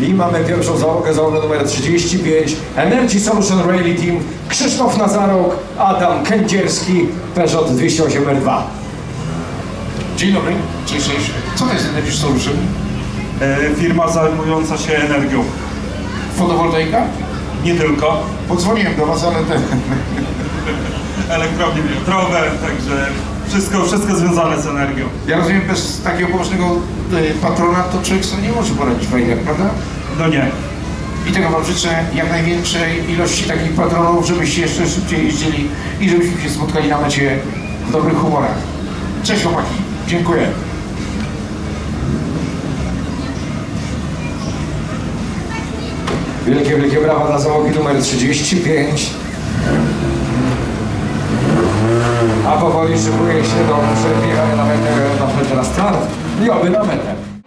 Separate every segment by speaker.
Speaker 1: I mamy pierwszą załogę, załogę numer 35, Energy Solution Rally Team, Krzysztof Nazarok, Adam Kędzierski, Peugeot 208 R2.
Speaker 2: Dzień dobry, cześć, cześć. Co to jest Energy Solution?
Speaker 3: E, Firma zajmująca się energią.
Speaker 2: Fotowoltaika?
Speaker 3: Nie tylko.
Speaker 2: Podzwoniłem do was, ale ten...
Speaker 3: Elektrownie wiatrowe, także wszystko, wszystko związane z energią.
Speaker 2: Ja rozumiem, bez takiego poważnego patrona to człowiek sobie nie może poradzić w wojnach, prawda?
Speaker 3: No nie.
Speaker 2: I tego wam życzę jak największej ilości takich patronów, żebyście jeszcze szybciej jeździli i żebyśmy się spotkali na mecie w dobrych humorach. Cześć chłopaki, dziękuję.
Speaker 1: Wielkie, wielkie brawa dla załogi numer 35. A powoli szykuje się do metę, na metę na start i oby na metę.
Speaker 4: którym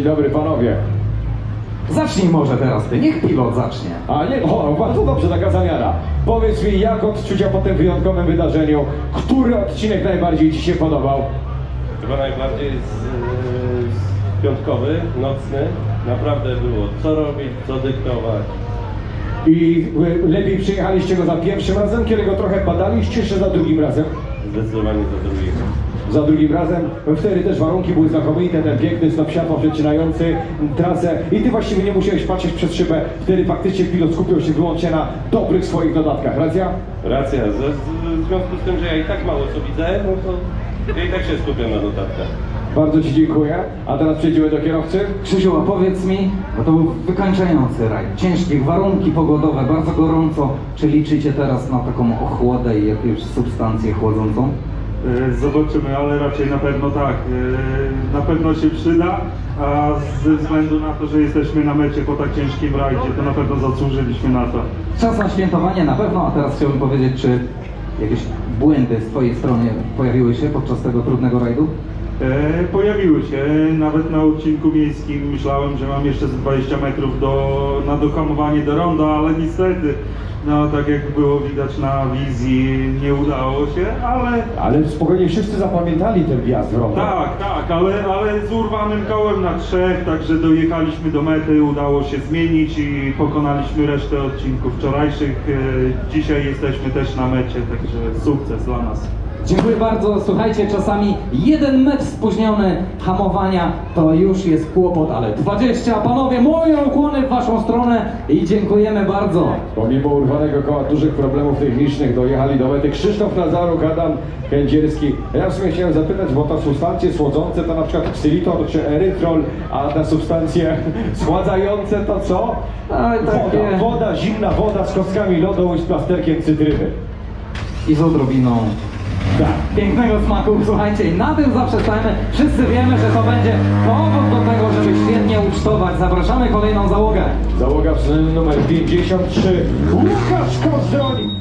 Speaker 1: Dzień dobry panowie.
Speaker 5: Zacznij może teraz ty, niech pilot zacznie.
Speaker 1: A nie, o, bardzo dobrze, taka zamiara. Powiedz mi, jak odczucia po tym wyjątkowym wydarzeniu? Który odcinek najbardziej Ci się podobał?
Speaker 6: Chyba najbardziej z, z piątkowy, nocny. Naprawdę było co robić, co dyktować.
Speaker 1: I y, lepiej przyjechaliście go za pierwszym razem, kiedy go trochę badaliście, czy za drugim razem?
Speaker 6: Zdecydowanie za drugiego.
Speaker 1: Za drugim razem. Wtedy też warunki były znakomite, ten piękny snop światła przecinający trasę i Ty właściwie nie musiałeś patrzeć przez szybę. Wtedy faktycznie pilot skupiał się wyłącznie na dobrych swoich dodatkach, racja?
Speaker 6: Racja, z, z, w związku z tym, że ja i tak mało co widzę, no to ja i tak się skupiam na notatkach.
Speaker 1: Bardzo Ci dziękuję. A teraz przejdziemy do kierowcy.
Speaker 5: Krzysiu, a powiedz mi, bo to był wykańczający rajd. Ciężkie warunki pogodowe, bardzo gorąco. Czy liczycie teraz na taką ochłodę i jakąś substancję chłodzącą?
Speaker 3: E, Zobaczymy, ale raczej na pewno tak. E, Na pewno się przyda, a ze względu na to, że jesteśmy na mecie po tak ciężkim rajdzie, to na pewno zasłużyliśmy na to.
Speaker 5: Czas na świętowanie na pewno, a teraz chciałbym powiedzieć, czy jakieś błędy z Twojej strony pojawiły się podczas tego trudnego rajdu?
Speaker 3: E, Pojawiły się, nawet na odcinku miejskim myślałem, że mam jeszcze z 20 metrów do, na dohamowanie do ronda, ale niestety, no tak jak było widać na wizji, nie udało się, ale
Speaker 1: Ale spokojnie wszyscy zapamiętali ten wjazd w rower.
Speaker 3: Tak, tak, ale, ale z urwanym kołem na trzech, także dojechaliśmy do mety, udało się zmienić i pokonaliśmy resztę odcinków wczorajszych. E, Dzisiaj jesteśmy też na mecie, także sukces dla nas.
Speaker 5: Dziękuję bardzo. Słuchajcie, czasami jeden metr spóźniony hamowania to już jest kłopot, ale 20. Panowie, moje ukłony w Waszą stronę i dziękujemy bardzo.
Speaker 1: Pomimo urwanego koła dużych problemów technicznych dojechali do mety Krzysztof Nazaruk, Adam Kędzierski. Ja w sumie chciałem zapytać, bo to substancje słodzące to na przykład ksylitol czy erytrol, a te substancje schładzające to co?
Speaker 5: Ale
Speaker 1: Woda,
Speaker 5: takie-
Speaker 1: woda, zimna woda z kostkami lodu i z plasterkiem cytryny.
Speaker 5: I z odrobiną
Speaker 1: Tak.
Speaker 5: pięknego smaku. Słuchajcie, i na tym zaprzestajmy. Wszyscy wiemy, że to będzie powód do tego, żeby świetnie ucztować. Zapraszamy kolejną załogę.
Speaker 1: Załoga numer 53, Łukasz Kozoń.